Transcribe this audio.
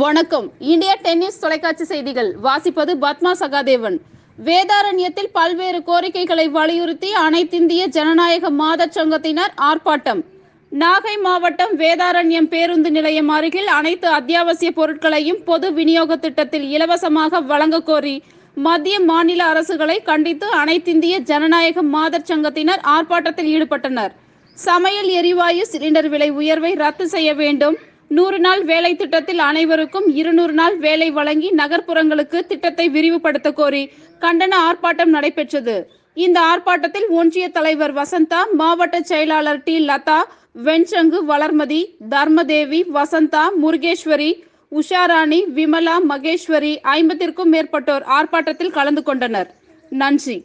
வணக்கம். India tennis தொலைக்காட்சி செய்திகள். வாசிப்பது பத்மா சகாதேவன். வேதாரண்யத்தில் பல்வேறு கோரிக்கைகளை வலியுறுத்தி அனைத்திந்திய ஜனநாயக மாதர் சங்கத்தினர் ஆர்ப்பாட்டம். நாகை மாவட்டம் வேதாரண்யம் பேருந்து நிலையம் அருகில் அனைத்து அத்தியாவசிய பொருட்களையும் பொது விநியோக திட்டத்தில் இலவசமாக வழங்க கோரி மத்திய மாநில அரசுகளை கண்டித்து அனைத்திந்திய ஜனநாயக மாதர் சங்கத்தினர் ஆர்ப்பாட்டத்தில் ஈடுபட்டனர். சமையல் எரிவாயு சிலிண்டர் விலை உயர்வை ரத்து செய்ய வேண்டும். நூறு நாள் வேலை திட்டத்தில் அனைவருக்கும் இருநூறு நாள் வேலை வழங்கி நகர்ப்புறங்களுக்கு திட்டத்தை விரிவுபடுத்த கோரி கண்டன ஆர்ப்பாட்டம் நடைபெற்றது. இந்த ஆர்ப்பாட்டத்தில் ஒன்றிய தலைவர் வசந்தா மாவட்ட செயலாளர் டி. லதா வெண்சங்கு வளர்மதி தர்மதேவி வசந்தா முருகேஸ்வரி உஷாராணி விமலா மகேஸ்வரி ஐம்பத்திற்கும் மேற்பட்டோர் ஆர்ப்பாட்டத்தில் கலந்து கொண்டனர். நன்றி.